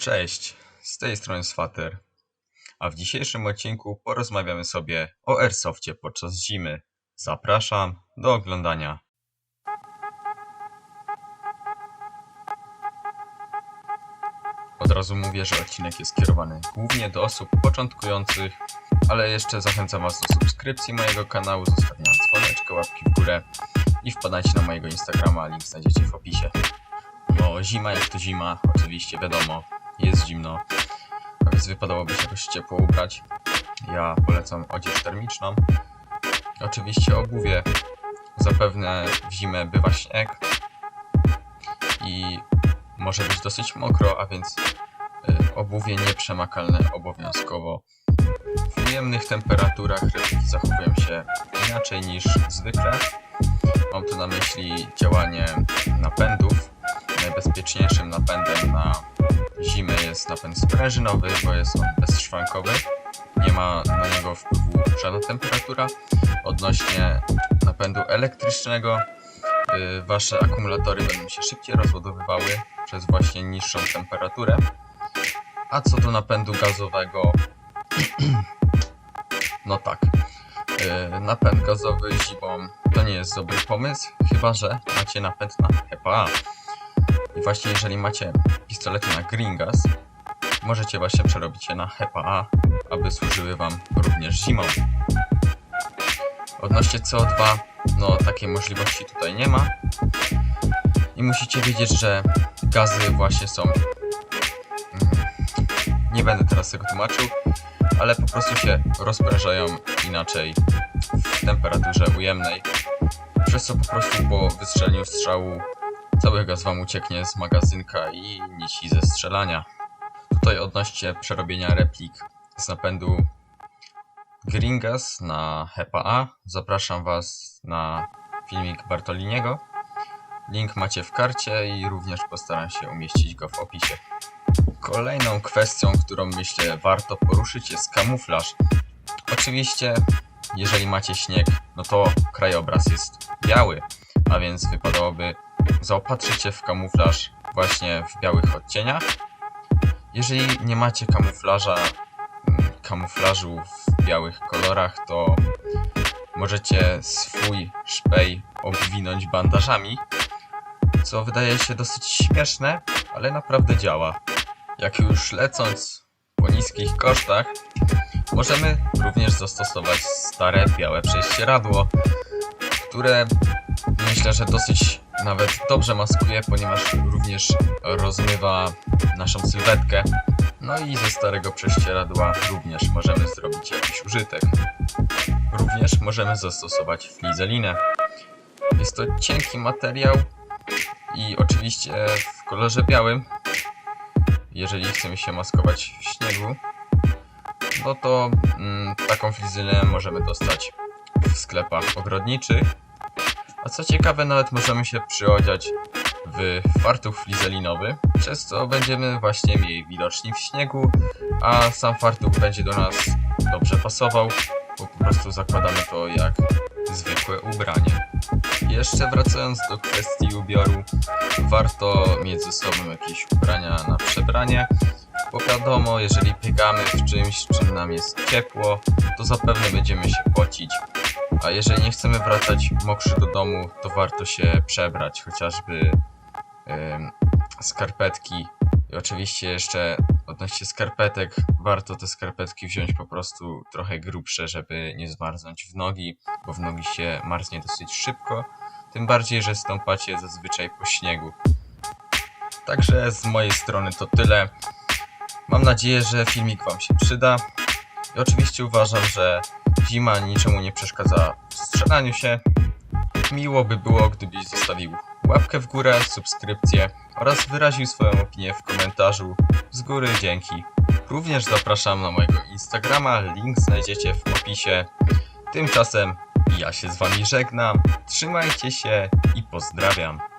Cześć, z tej strony Swater, a w dzisiejszym odcinku porozmawiamy sobie o Airsoftie podczas zimy. Zapraszam do oglądania. Od razu mówię, że odcinek jest skierowany głównie do osób początkujących, ale jeszcze zachęcam Was do subskrypcji mojego kanału, zostawienia dzwoneczka, łapki w górę i wpadajcie na mojego Instagrama, link znajdziecie w opisie. Bo zima jak to zima, oczywiście wiadomo, jest zimno, więc wypadałoby się jakoś ciepło ubrać. Ja polecam odzież termiczną. Oczywiście obuwie. Zapewne w zimę bywa śnieg i może być dosyć mokro, a więc y, obuwie nieprzemakalne obowiązkowo. W ujemnych temperaturach repliki zachowują się inaczej niż zwykle. Mam tu na myśli działanie napędów. Najbezpieczniejszym napędem na zimę jest napęd sprężynowy, bo jest on bezszwankowy. Nie ma na niego wpływu żadna temperatura. Odnośnie napędu elektrycznego, y, wasze akumulatory będą się szybciej rozładowywały przez właśnie niższą temperaturę. A co do napędu gazowego, no tak, y, napęd gazowy zimą to nie jest dobry pomysł, chyba że macie napęd na HEPA. I właśnie jeżeli macie pistolety na green gas, możecie właśnie przerobić je na HEPA, aby służyły wam również zimą. Odnośnie CO2, no takiej możliwości tutaj nie ma. I musicie wiedzieć, że gazy właśnie są. mm, Nie będę teraz tego tłumaczył, ale po prostu się rozprężają inaczej w temperaturze ujemnej. Przez co po prostu po wystrzeleniu strzału cały gaz wam ucieknie z magazynka i nici ze strzelania. Tutaj odnośnie przerobienia replik z napędu Green Gas na HEPA zapraszam was na filmik Bartoliniego. Link macie w karcie i również postaram się umieścić go w opisie. Kolejną kwestią, którą myślę warto poruszyć jest kamuflaż. Oczywiście, jeżeli macie śnieg, no to krajobraz jest biały, a więc wypadałoby zaopatrzyć się w kamuflaż właśnie w białych odcieniach. Jeżeli nie macie kamuflaża, mm, kamuflażu w białych kolorach, to możecie swój szpej obwinąć bandażami, co wydaje się dosyć śmieszne, ale naprawdę działa. Jak już lecąc po niskich kosztach, możemy również zastosować stare białe prześcieradło, które myślę, że dosyć nawet dobrze maskuje, ponieważ również rozmywa naszą sylwetkę. No i ze starego prześcieradła również możemy zrobić jakiś użytek. Również możemy zastosować flizelinę. Jest to cienki materiał i oczywiście w kolorze białym. Jeżeli chcemy się maskować w śniegu, no to mm, taką flizelinę możemy dostać w sklepach ogrodniczych. A co ciekawe, nawet możemy się przyodziać w fartuch flizelinowy, przez co będziemy właśnie mniej widoczni w śniegu, a sam fartuch będzie do nas dobrze pasował, bo po prostu zakładamy to jak zwykłe ubranie. Jeszcze wracając do kwestii ubioru, warto mieć ze sobą jakieś ubrania na przebranie, bo wiadomo, jeżeli biegamy w czymś, czym nam jest ciepło, to zapewne będziemy się pocić. A jeżeli nie chcemy wracać mokrzy do domu, to warto się przebrać, chociażby em, skarpetki. I oczywiście jeszcze odnośnie skarpetek, warto te skarpetki wziąć po prostu trochę grubsze, żeby nie zmarznąć w nogi, bo w nogi się marznie dosyć szybko. Tym bardziej, że stąpacie zazwyczaj po śniegu. Także z mojej strony to tyle. Mam nadzieję, że filmik Wam się przyda. I oczywiście uważam, że zima niczemu nie przeszkadza w strzelaniu się. Miło by było, gdybyś zostawił łapkę w górę, subskrypcję oraz wyraził swoją opinię w komentarzu. Z góry dzięki. Również zapraszam na mojego Instagrama, link znajdziecie w opisie. Tymczasem ja się z Wami żegnam, trzymajcie się i pozdrawiam.